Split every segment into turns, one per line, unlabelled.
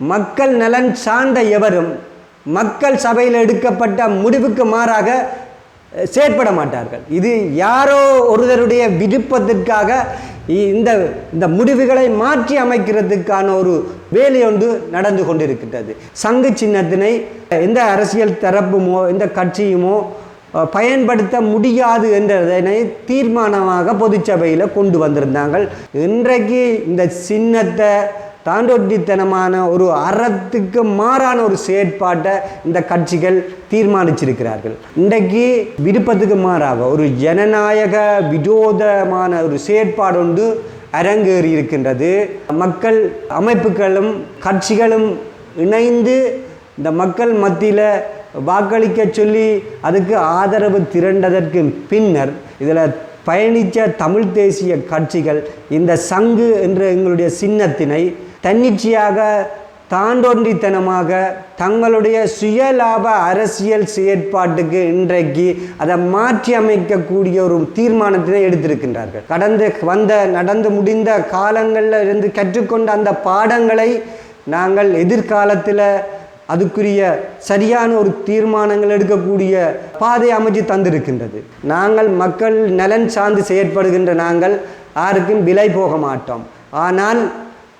மக்கள் நலன் சார்ந்த எவரும் மக்கள் சபையில் எடுக்கப்பட்ட முடிவுக்கு மாறாக செயற்பட மாட்டார்கள். இது யாரோ ஒருவருடைய விருப்பத்திற்காக இந்த இந்த முடிவுகளை மாற்றி அமைக்கிறதுக்கான ஒரு வேலை ஒன்று நடந்து கொண்டிருக்கின்றது. சங்கு சின்னத்தினை எந்த அரசியல் தரப்புமோ எந்த கட்சியுமோ பயன்படுத்த முடியாது என்றதனை தீர்மானமாக பொதுச்சபையில் கொண்டு வந்திருந்தாங்க இன்றைக்கு இந்த சின்னத்தை தாண்டொட்டித்தனமான ஒரு அறத்துக்கு மாறான ஒரு செயற்பாட்டை இந்த கட்சிகள் தீர்மானிச்சிருக்கிறார்கள். இன்றைக்கு விருப்பத்துக்கு மாறாக ஒரு ஜனநாயக விரோதமான ஒரு செயற்பாடு ஒன்று அரங்கேறி இருக்கின்றது. மக்கள் அமைப்புகளும் கட்சிகளும் இணைந்து இந்த மக்கள் மத்தியில் வாக்களிக்க சொல்லி அதுக்கு ஆதரவு திரண்டதற்கு பின்னர் இதில் பயணித்த தமிழ் தேசிய கட்சிகள் இந்த சங்கு என்ற எங்களுடைய சின்னத்தினை தன்னிச்சையாக தாண்டோன்றித்தனமாக தங்களுடைய சுயலாப அரசியல் செயற்பாட்டுக்கு இன்றைக்கு அதை மாற்றி அமைக்கக்கூடிய ஒரு தீர்மானத்தினை எடுத்திருக்கின்றார்கள். கடந்து வந்த நடந்து முடிந்த காலங்களில் இருந்து கற்றுக்கொண்ட அந்த பாடங்களை நாங்கள் எதிர்காலத்தில் அதுக்குரிய சரியான ஒரு தீர்மானங்கள் எடுக்கக்கூடிய பாதை அமைச்சு தந்திருக்கின்றது. நாங்கள் மக்கள் நலன் சார்ந்து செயற்படுகின்ற நாங்கள் யாருக்கும் விலை போக மாட்டோம். ஆனால்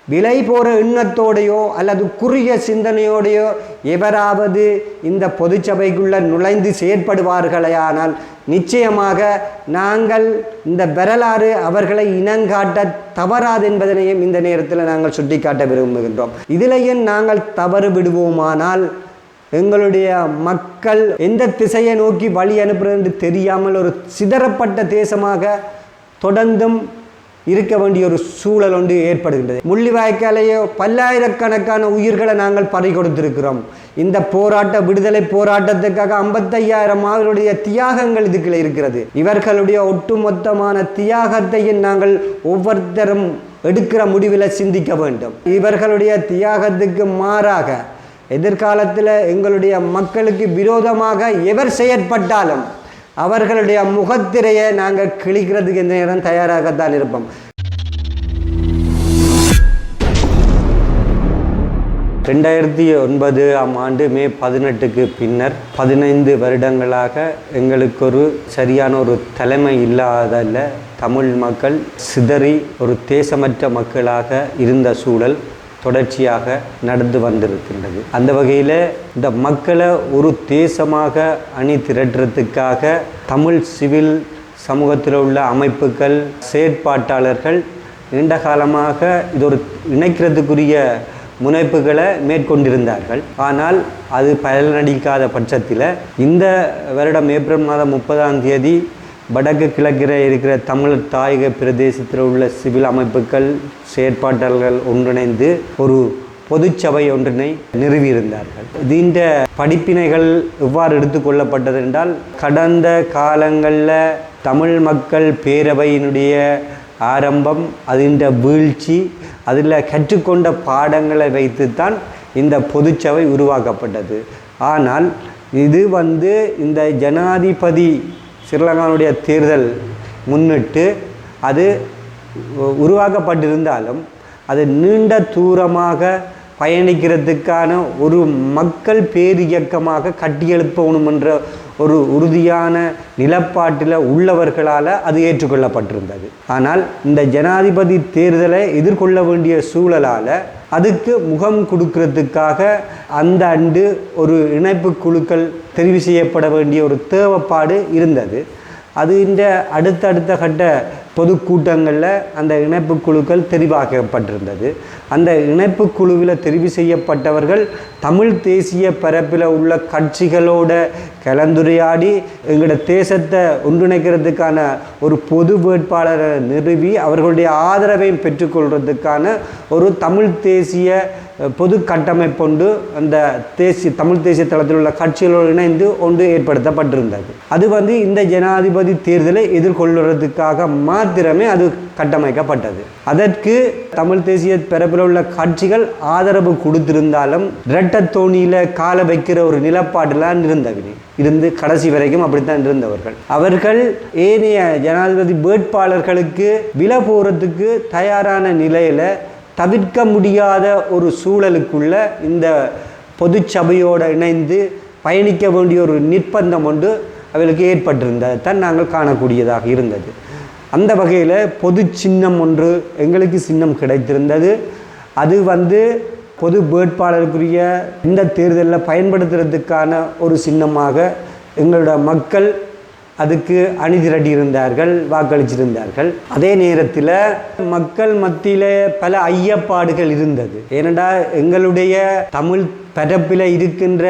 விலை போகிற எண்ணத்தோடையோ அல்லது குறுகிய சிந்தனையோடையோ எவராவது இந்த பொதுச்சபைக்குள்ள நுழைந்து செயற்படுவார்களேயானால் நிச்சயமாக நாங்கள் இந்த வரலாறு அவர்களை இனங்காட்ட தவறாது என்பதனையும் இந்த நேரத்தில் நாங்கள் சுட்டிக்காட்ட விரும்புகின்றோம். இதிலேயும் நாங்கள் தவறு விடுவோமானால் எங்களுடைய மக்கள் எந்த திசையை நோக்கி வழி அனுப்புறது என்று தெரியாமல் ஒரு சிதறப்பட்ட தேசமாக தொடர்ந்தும் இருக்க வேண்டிய ஒரு சூழல் ஒன்று ஏற்படுகின்றது. முள்ளிவாய்க்காலையோ பல்லாயிரக்கணக்கான உயிர்களை நாங்கள் பறி கொடுத்திருக்கிறோம் இந்த போராட்ட விடுதலை போராட்டத்துக்காக ஐம்பத்தையாயிரம் அவருடைய தியாகங்கள் இதுக்குள்ள இருக்கிறது. இவர்களுடைய ஒட்டுமொத்தமான தியாகத்தையும் நாங்கள் ஒவ்வொருத்தரும் எடுக்கிற முடிவில் சிந்திக்க வேண்டும். இவர்களுடைய தியாகத்துக்கு மாறாக எதிர்காலத்தில் எங்களுடைய மக்களுக்கு விரோதமாக எவர் செயற்பட்டாலும் அவர்களுடைய முகத்திரையை நாங்கள் கிழிக்கிறதுக்கு இந்த நேரம் தயாராகத்தான் இருப்போம். ரெண்டாயிரத்தி ஒன்பது ஆம் ஆண்டு மே பதினெட்டுக்கு பின்னர் பதினைந்து வருடங்களாக எங்களுக்கு ஒரு சரியான ஒரு தலைமை இல்லாதல்ல தமிழ் மக்கள் சிதறி ஒரு தேசமற்ற மக்களாக இருந்த சூழல். தொடர்ச்சியாக நடந்து வந்திருக்கின்றது. அந்த வகையில் இந்த மக்களை ஒரு தேசமாக அணி திரட்டுறதுக்காக தமிழ் சிவில் சமூகத்தில் உள்ள அமைப்புகள் செயற்பாட்டாளர்கள் நீண்ட காலமாக இது ஒரு இணைக்கிறதுக்குரிய முனைப்புகளை மேற்கொண்டிருந்தார்கள். ஆனால் அது பலனளிக்காத பட்சத்தில் இந்த வருடம் ஏப்ரல் மாதம் முப்பதாம் தேதி வடக்கு கிழக்கில் இருக்கிற தமிழ் தாயக பிரதேசத்தில் உள்ள சிவில் அமைப்புகள் செயற்பாட்டாளர்கள் ஒன்றிணைந்து ஒரு பொதுச்சபை ஒன்றினை நிறுவியிருந்தார்கள். இந்த படிப்பினைகள் எவ்வாறு எடுத்துக்கொள்ளப்பட்டது என்றால் கடந்த காலங்களில் தமிழ் மக்கள் பேரவையினுடைய ஆரம்பம் அதின் வீழ்ச்சி அதில் கற்றுக்கொண்ட பாடங்களை வைத்துத்தான் இந்த பொதுச்சபை உருவாக்கப்பட்டது. ஆனால் இது வந்து இந்த ஜனாதிபதி ஸ்ரீலங்காவுடைய தேர்தல் முன்னிட்டு அது உருவாக்கப்பட்டிருந்தாலும் அது நீண்ட தூரமாக பயணிக்கிறதுக்கான ஒரு மக்கள் பேரியக்கமாக கட்டியெழுப்பணும் என்ற ஒரு உறுதியான நிலப்பாட்டில் உள்ளவர்களால் அது ஏற்றுக்கொள்ளப்பட்டிருந்தது. ஆனால் இந்த ஜனாதிபதி தேர்தலை எதிர்கொள்ள வேண்டிய சூழலால் அதுக்கு முகம் கொடுக்கறதுக்காக அந்த ஆண்டு ஒரு இணைப்பு குழுக்கள் தெரிவு செய்யப்பட வேண்டிய ஒரு தேவைப்பாடு இருந்தது. அது இந்த அடுத்தடுத்த கட்ட பொதுக்கூட்டங்களில் அந்த இணைப்பு குழுக்கள் தெரிவாக்கப்பட்டிருந்தது. அந்த இணைப்பு குழுவில் தெரிவு செய்யப்பட்டவர்கள் தமிழ் தேசிய பரப்பில் உள்ள கட்சிகளோட கலந்துரையாடி எங்களோட தேசத்தை ஒன்றிணைக்கிறதுக்கான ஒரு பொது வேட்பாளரை நிறுவி அவர்களுடைய ஆதரவையும் பெற்றுக்கொள்வதற்கான ஒரு தமிழ் தேசிய பொது கட்டமைப்பொண்டு அந்த தேசிய தமிழ் தேசிய தளத்தில் உள்ள கட்சிகளோடு இணைந்து ஒன்று ஏற்படுத்தப்பட்டிருந்தது. அது வந்து இந்த ஜனாதிபதி தேர்தலை எதிர்கொள்வதற்காக மாத்திரமே அது கட்டமைக்கப்பட்டது. அதற்கு தமிழ் தேசிய பிறப்பில் உள்ள கட்சிகள் ஆதரவு கொடுத்திருந்தாலும் இரட்டத்தோணியில் கால வைக்கிற ஒரு நிலப்பாடுலாம் இருந்தவில்லை. இருந்து கடைசி வரைக்கும் அப்படித்தான் இருந்தவர்கள். அவர்கள் ஏனைய ஜனாதிபதி வேட்பாளர்களுக்கு விலை போகிறதுக்கு தயாரான நிலையில் தவிர்க்க முடியாத ஒரு சூழலுக்குள்ள இந்த பொது சபையோடு இணைந்து பயணிக்க வேண்டிய ஒரு நிர்பந்தம் ஒன்று அவர்களுக்கு ஏற்பட்டிருந்ததை. தான் நாங்கள் காணக்கூடியதாக இருந்தது. அந்த வகையில் பொது சின்னம் ஒன்று எங்களுக்கு சின்னம் கிடைத்திருந்தது. அது வந்து பொது வேட்பாளருக்குரிய இந்த தேர்தலில் பயன்படுத்துறதுக்கான ஒரு சின்னமாக எங்களோட மக்கள் அதுக்கு அணிதிரட்டி இருந்தார்கள் வாக்களிச்சிருந்தார்கள். அதே நேரத்தில் மக்கள் மத்தியில் பல ஐயப்பாடுகள் இருந்தது. ஏனென்றா எங்களுடைய தமிழ் பரப்பில் இருக்கின்ற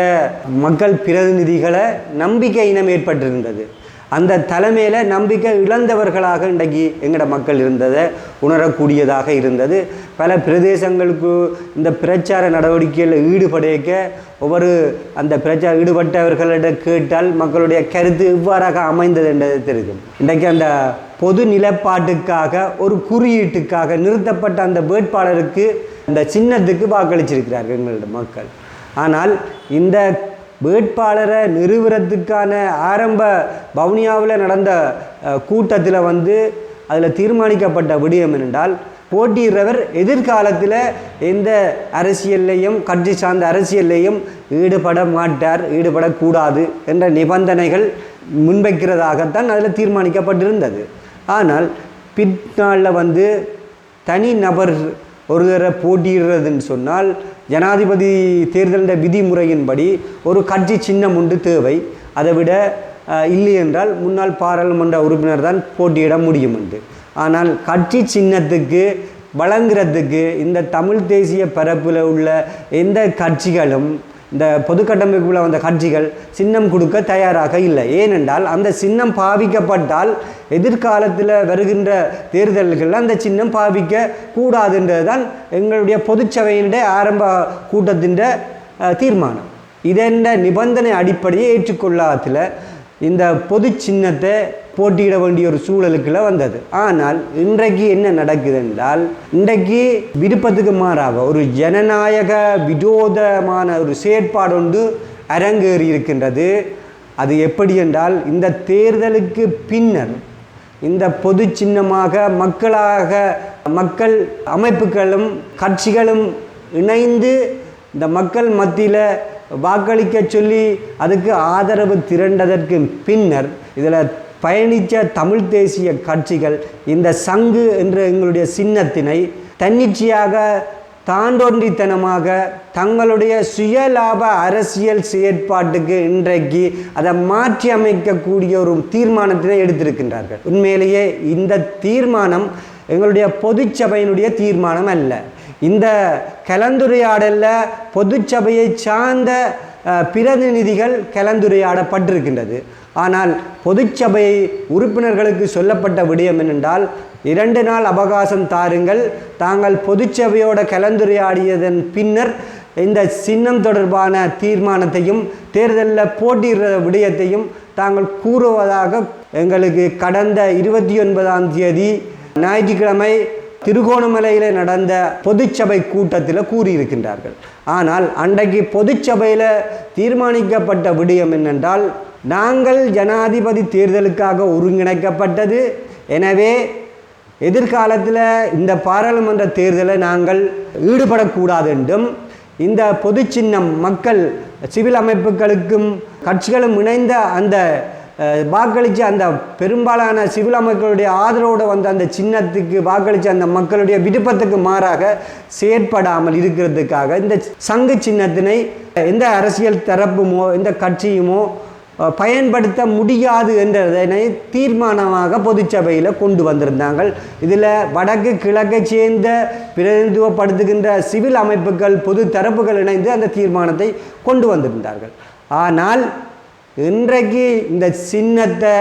மக்கள் பிரதிநிதிகளை நம்பிக்கை இனம் ஏற்பட்டிருந்தது. அந்த தலைமையில் நம்பிக்கை இழந்தவர்களாக இன்றைக்கு எங்களோட மக்கள் இருந்ததை உணரக்கூடியதாக இருந்தது. பல பிரதேசங்களுக்கு இந்த பிரச்சார நடவடிக்கையில் ஈடுபடைக்க ஒவ்வொரு அந்த பிரச்சார ஈடுபட்டவர்களிடம் கேட்டால் மக்களுடைய கருத்து இவ்வாறாக அமைந்தது என்றது தெரியும். இன்றைக்கு அந்த பொது நிலப்பாட்டுக்காக ஒரு குறியீட்டுக்காக நிறுத்தப்பட்ட அந்த வேட்பாளருக்கு அந்த சின்னத்துக்கு வாக்களிச்சிருக்கிறார்கள் எங்களோட மக்கள். ஆனால் இந்த வேட்பாளரை நிறுவுறதுக்கான ஆரம்ப வவுனியாவில் நடந்த கூட்டத்தில் வந்து அதில் தீர்மானிக்கப்பட்ட விடயம் என்னென்றால் போட்டியிடுறவர் எதிர்காலத்தில் எந்த அரசியல்லையும் கட்சி சார்ந்த அரசியல்லையும் ஈடுபட மாட்டார் ஈடுபடக்கூடாது என்ற நிபந்தனைகள் முன்வைக்கிறதாகத்தான் அதில் தீர்மானிக்கப்பட்டிருந்தது. ஆனால் பின்னாளில் வந்து தனி நபர் ஒருவரை போட்டியிடுறதுன்னு சொன்னால் ஜனாதிபதி தேர்தலின் விதிமுறையின்படி ஒரு கட்சி சின்னம் உண்டு தேவை. அதை விட இல்லை என்றால் முன்னாள் பாராளுமன்ற உறுப்பினர் தான் போட்டியிட முடியும் என்று ஆனால் கட்சி சின்னத்துக்கு வழங்குறதுக்கு இந்த தமிழ் தேசிய பரப்பில் உள்ள எந்த கட்சிகளும் இந்த பொது கட்டமைப்புல வந்த கட்சிகள் சின்னம் கொடுக்க தயாராக இல்லை. ஏனென்றால் அந்த சின்னம் பாவிக்கப்பட்டால் எதிர்காலத்தில் வருகின்ற தேர்தல்களில் அந்த சின்னம் பாவிக்க கூடாதுன்றது தான் எங்களுடைய பொதுச்சபையினுடைய ஆரம்ப கூட்டத்தின் தீர்மானம். இதென்ற நிபந்தனை அடிப்படையை ஏற்றுக்கொள்ளாதில் இந்த பொது சின்னத்தை போட்டியிட வேண்டிய ஒரு சூழலுக்குள்ள வந்தது. ஆனால் இன்றைக்கு என்ன நடக்குது என்றால் இன்றைக்கு விருப்பத்துக்கு மாறாக ஒரு ஜனநாயக விரோதமான ஒரு செயற்பாடு ஒன்று அரங்கேறி இருக்கின்றது. அது எப்படி என்றால் இந்த தேர்தலுக்கு பின்னர் இந்த பொது சின்னமாக மக்களாக மக்கள் அமைப்புகளும் கட்சிகளும் இணைந்து இந்த மக்கள் மத்தியில் வாக்களிக்க சொல்லி அதுக்கு ஆதரவு திரண்டதற்கு பின்னர் இதில் பயணித்த தமிழ் தேசிய கட்சிகள் இந்த சங்கு என்ற எங்களுடைய சின்னத்தினை தன்னிச்சையாக தாண்டொன்றித்தனமாக தங்களுடைய சுயலாப அரசியல் செயற்பாட்டுக்கு இன்றைக்கு அதை மாற்றி அமைக்கக்கூடிய ஒரு தீர்மானத்தினை எடுத்திருக்கின்றார்கள். உண்மையிலேயே இந்த தீர்மானம் எங்களுடைய பொதுச்சபையினுடைய தீர்மானம் அல்ல. இந்த கலந்துரையாடலில் பொதுச்சபையை சார்ந்த பிரதிநிதிகள் கலந்துரையாடப்பட்டிருக்கின்றது. ஆனால் பொதுச்சபை உறுப்பினர்களுக்கு சொல்லப்பட்ட விடயம் என்னென்றால் இரண்டு நாள் அவகாசம் தாருங்கள் தாங்கள் பொதுச்சபையோட கலந்துரையாடியதன் பின்னர் இந்த சின்னம் தொடர்பான தீர்மானத்தையும் தேர்தலில் போட்டியிடுற விடயத்தையும் தாங்கள் கூறுவதாக எங்களுக்கு கடந்த இருபத்தி ஒன்பதாம் தேதி ஞாயிற்றுக்கிழமை திருகோணமலையில் நடந்த பொதுச்சபை கூட்டத்தில் கூறியிருக்கின்றார்கள். ஆனால் அன்றைக்கு பொதுச்சபையில் தீர்மானிக்கப்பட்ட விடயம் என்னென்றால் நாங்கள் ஜனாதிபதி தேர்தலுக்காக ஒருங்கிணைக்கப்பட்டது. எனவே எதிர்காலத்தில் இந்த பாராளுமன்ற தேர்தலை நாங்கள் ஈடுபடக்கூடாது என்றும் இந்த பொது சின்னம் மக்கள் சிவில் அமைப்புகளுக்கும் கட்சிகளும் இணைந்த அந்த வாக்களித்து அந்த பெரும்பாலான சிவில் அமைப்புகளுடைய ஆதரவோடு வந்த அந்த சின்னத்துக்கு வாக்களித்து அந்த மக்களுடைய விருப்பத்துக்கு மாறாக செயற்படாமல் இருக்கிறதுக்காக இந்த சங்கு சின்னத்தினை எந்த அரசியல் தரப்புமோ எந்த கட்சியுமோ பயன்படுத்த முடியாது என்றதனை தீர்மானமாக பொதுச்சபையில் கொண்டு வந்திருந்தாங்க இதில் வடக்கு கிழக்கை சேர்ந்த பிரதிநிதித்துவப்படுத்துகின்ற சிவில் அமைப்புகள் பொது தரப்புகள் இணைந்து அந்த தீர்மானத்தை கொண்டு வந்திருந்தார்கள். ஆனால் இன்றைக்கு இந்த சின்னத்தை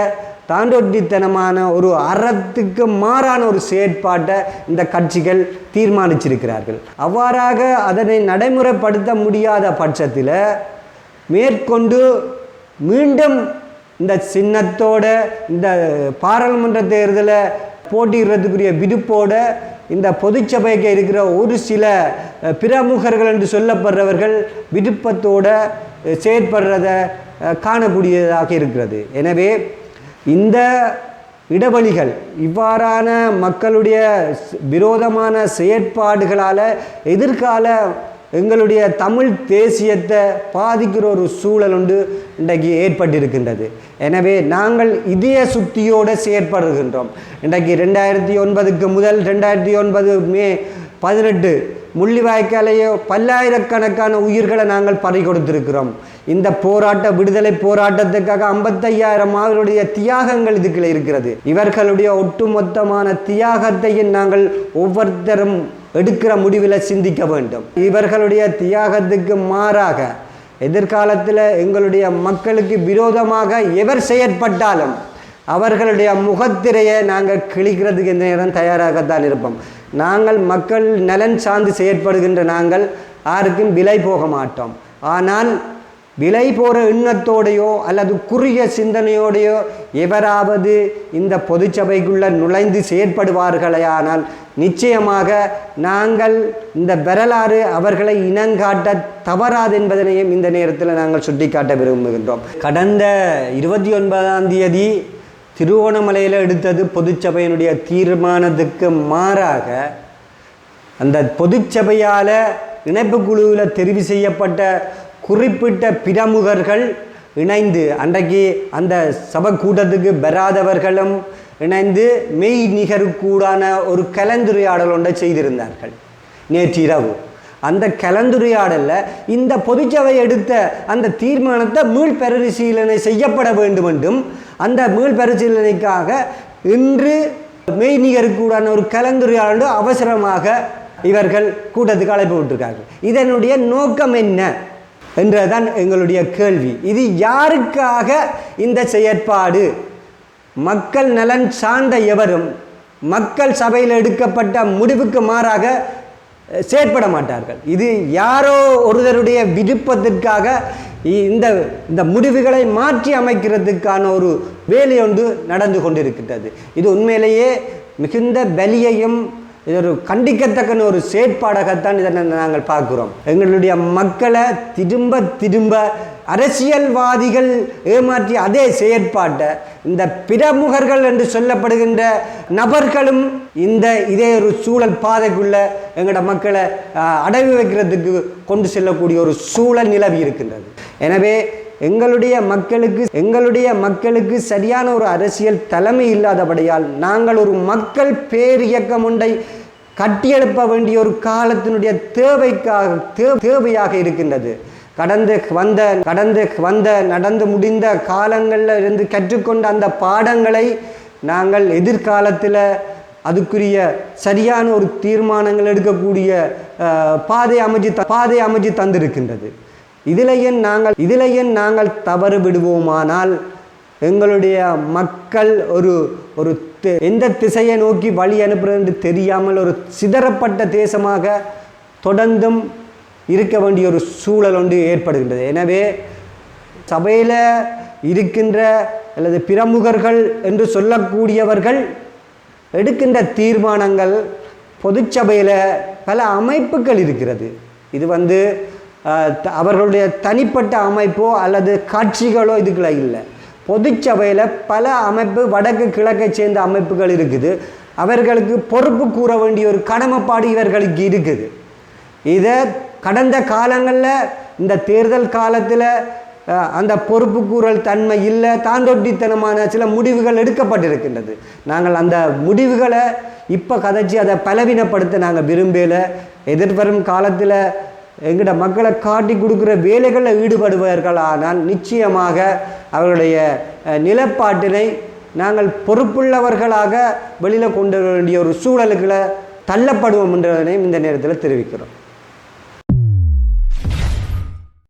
தாண்டொட்டித்தனமான ஒரு அறத்துக்கு மாறான ஒரு செயற்பாட்டை இந்த கட்சிகள் தீர்மானிச்சிருக்கிறார்கள். அவ்வாறாக அதனை நடைமுறைப்படுத்த முடியாத பட்சத்தில் மேற்கொண்டு மீண்டும் இந்த சின்னத்தோட இந்த பாராளுமன்ற தேர்தலை போட்டியிடுறதுக்குரிய விடுப்போட இந்த பொதுச்சபைக்கு இருக்கிற ஒரு சில பிரமுகர்கள் என்று சொல்லப்படுறவர்கள் விடுப்பத்தோட செயற்படுறத காணக்கூடியதாக இருக்கிறது. எனவே இந்த இடவழிகள் இவ்வாறான மக்களுடைய விரோதமான செயற்பாடுகளால் எதிர்கால எங்களுடைய தமிழ் தேசியத்தை பாதிக்கிற ஒரு சூழல் உண்டு இன்றைக்கு ஏற்பட்டிருக்கின்றது. எனவே நாங்கள் இதய சுத்தியோடு செயற்படுகின்றோம். இன்றைக்கு ரெண்டாயிரத்தி ஒன்பதுக்கு முதல் ரெண்டாயிரத்தி ஒன்பது மே பதினெட்டு முள்ளிவாய்க்காலையோ பல்லாயிரக்கணக்கான உயிர்களை நாங்கள் பறி கொடுத்திருக்கிறோம் இந்த போராட்ட விடுதலை போராட்டத்துக்காக ஐம்பத்தையாயிரம் அவர்களுடைய தியாகங்கள் இதுக்குள்ள இருக்கிறது. இவர்களுடைய ஒட்டுமொத்தமான தியாகத்தையும் நாங்கள் ஒவ்வொருத்தரும் எடுக்கிற முடிவில் சிந்திக்க வேண்டும். இவர்களுடைய தியாகத்துக்கு மாறாக எதிர்காலத்தில் எங்களுடைய மக்களுக்கு விரோதமாக எவர் செயற்பட்டாலும் அவர்களுடைய முகத்திரையை நாங்கள் கிழிக்கிறதுக்கு இந்த நேரம் தயாராகத்தான் இருப்போம். நாங்கள் மக்கள் நலன் சார்ந்து செயற்படுகின்ற நாங்கள் யாருக்கும் விலை போக மாட்டோம். ஆனால் விலை போகிற எண்ணத்தோடையோ அல்லது குறுகிய சிந்தனையோடையோ எவராவது இந்த பொதுச்சபைக்குள்ள நுழைந்து செயற்படுவார்களேயானால் நிச்சயமாக நாங்கள் இந்த வரலாறு அவர்களை இனங்காட்ட தவறாது என்பதனையும் இந்த நேரத்தில் நாங்கள் சுட்டிக்காட்ட விரும்புகின்றோம். கடந்த இருபத்தி ஒன்பதாம் தேதி திருவோணமலையில் எடுத்தது பொதுச்சபையினுடைய தீர்மானத்துக்கு மாறாக அந்த பொதுச்சபையால் இணைப்பு குழுவில் தெரிவு செய்யப்பட்ட குறிப்பிட்ட பிரமுகர்கள் இணைந்து அன்றைக்கு அந்த சபை கூட்டத்துக்கு பெறாதவர்களும் இணைந்து மெய் நிகருக்கூடான ஒரு கலந்துரையாடல் ஒன்றை செய்திருந்தார்கள் நேற்று இரவு. அந்த கலந்துரையாடலில் இந்த பொதுச்சபை எடுத்த அந்த தீர்மானத்தை மீள் பரிசீலனை செய்யப்பட வேண்டும் என்றும் அந்த மீள் பரிசீலனைக்காக இன்று மெய்நிகருக்குடான ஒரு கலந்துரையாடல் அவசரமாக இவர்கள் கூட்டத்துக்கு அழைப்பு விட்டுருக்காங்க இதனுடைய நோக்கம் என்ன என்றதான் எங்களுடைய கேள்வி. இது யாருக்காக இந்த செயற்பாடு? மக்கள் நலன் சார்ந்த எவரும் மக்கள் சபையில் எடுக்கப்பட்ட முடிவுக்கு மாறாக செயற்பட மாட்டார்கள். இது யாரோ ஒருவருடைய விருப்பத்திற்காக இந்த இந்த முடிவுகளை மாற்றி அமைக்கிறதுக்கான ஒரு வேலை ஒன்று நடந்து கொண்டிருக்கின்றது. இது உண்மையிலேயே மிகுந்த வலியையும் இது ஒரு கண்டிக்கத்தக்கன ஒரு செயற்பாடாகத்தான் இதை நாங்கள் பார்க்குறோம். எங்களுடைய மக்களை திரும்ப திரும்ப அரசியல்வாதிகள் ஏமாற்றிய அதே செயற்பாட்டை இந்த பிரமுகர்கள் என்று சொல்லப்படுகின்ற நபர்களும் இந்த இதே ஒரு சூழல் பாதைக்குள்ள எங்களோட மக்களை அடகு அடவி வைக்கிறதுக்கு கொண்டு செல்லக்கூடிய ஒரு சூழல் நிலவி இருக்கின்றது. எனவே எங்களுடைய மக்களுக்கு எங்களுடைய மக்களுக்கு சரியான ஒரு அரசியல் தலைமை இல்லாதபடியால் நாங்கள் ஒரு மக்கள் பேரியக்கம் ஒன்றை கட்டியெழுப்ப வேண்டிய ஒரு காலத்தினுடைய தேவைக்காக தே- தேவையாக இருக்கின்றது. கடந்து வந்த கடந்து வந்த நடந்து முடிந்த காலங்களில் இருந்து கற்றுக்கொண்ட அந்த பாடங்களை நாங்கள் எதிர்காலத்தில் அதுக்குரிய சரியான ஒரு தீர்மானங்கள் எடுக்கக்கூடிய பாதை அமைச்சு த- பாதை அமைச்சு தந்திருக்கின்றது. இதிலையும் நாங்கள் இதிலையும் நாங்கள் தவறு விடுவோமானால் எங்களுடைய மக்கள் ஒரு ஒரு தி- எந்த திசையை நோக்கி வழி அனுப்புறது என்று தெரியாமல் ஒரு சிதறப்பட்ட தேசமாக தொடர்ந்தும் இருக்க வேண்டிய ஒரு சூழல் ஒன்று ஏற்படுகின்றது. எனவே சபையில் இருக்கின்ற அல்லது பிரமுகர்கள் என்று சொல்லக்கூடியவர்கள் எடுக்கின்ற தீர்மானங்கள் பொதுச்சபையில் பல அமைப்புகள் இருக்கிறது. இது வந்து த- அவர்களுடைய தனிப்பட்ட அமைப்போ அல்லது காட்சிகளோ இதுக்குள்ள இல்லை. பொதுச்சபையில் பல அமைப்பு வடக்கு கிழக்கை சேர்ந்த அமைப்புகள் இருக்குது. அவர்களுக்கு பொறுப்பு கூற வேண்டிய ஒரு கடமைப்பாடு இவர்களுக்கு இருக்குது. இதை கடந்த காலங்களில் இந்த தேர்தல் காலத்தில் அந்த பொறுப்பு கூறல் தன்மை இல்லை தாண்டொட்டித்தனமான சில முடிவுகள் எடுக்கப்பட்டிருக்கின்றது. நாங்கள் அந்த முடிவுகளை இப்போ கதைச்சி அதை பலவீனப்படுத்த நாங்கள் விரும்பல. எதிர்வரும் காலத்தில் எங்கட மக்களை காட்டி கொடுக்குற வேலைகளில் ஈடுபடுவார்கள். ஆனால் நிச்சயமாக அவர்களுடைய நிலப்பாட்டினை நாங்கள் பொறுப்புள்ளவர்களாக வெளியில் கொண்டு வர வேண்டிய ஒரு சூழலுக்குள்ள தள்ளப்படுவோம் என்றதனையும் இந்த நேரத்தில் தெரிவிக்கிறோம்.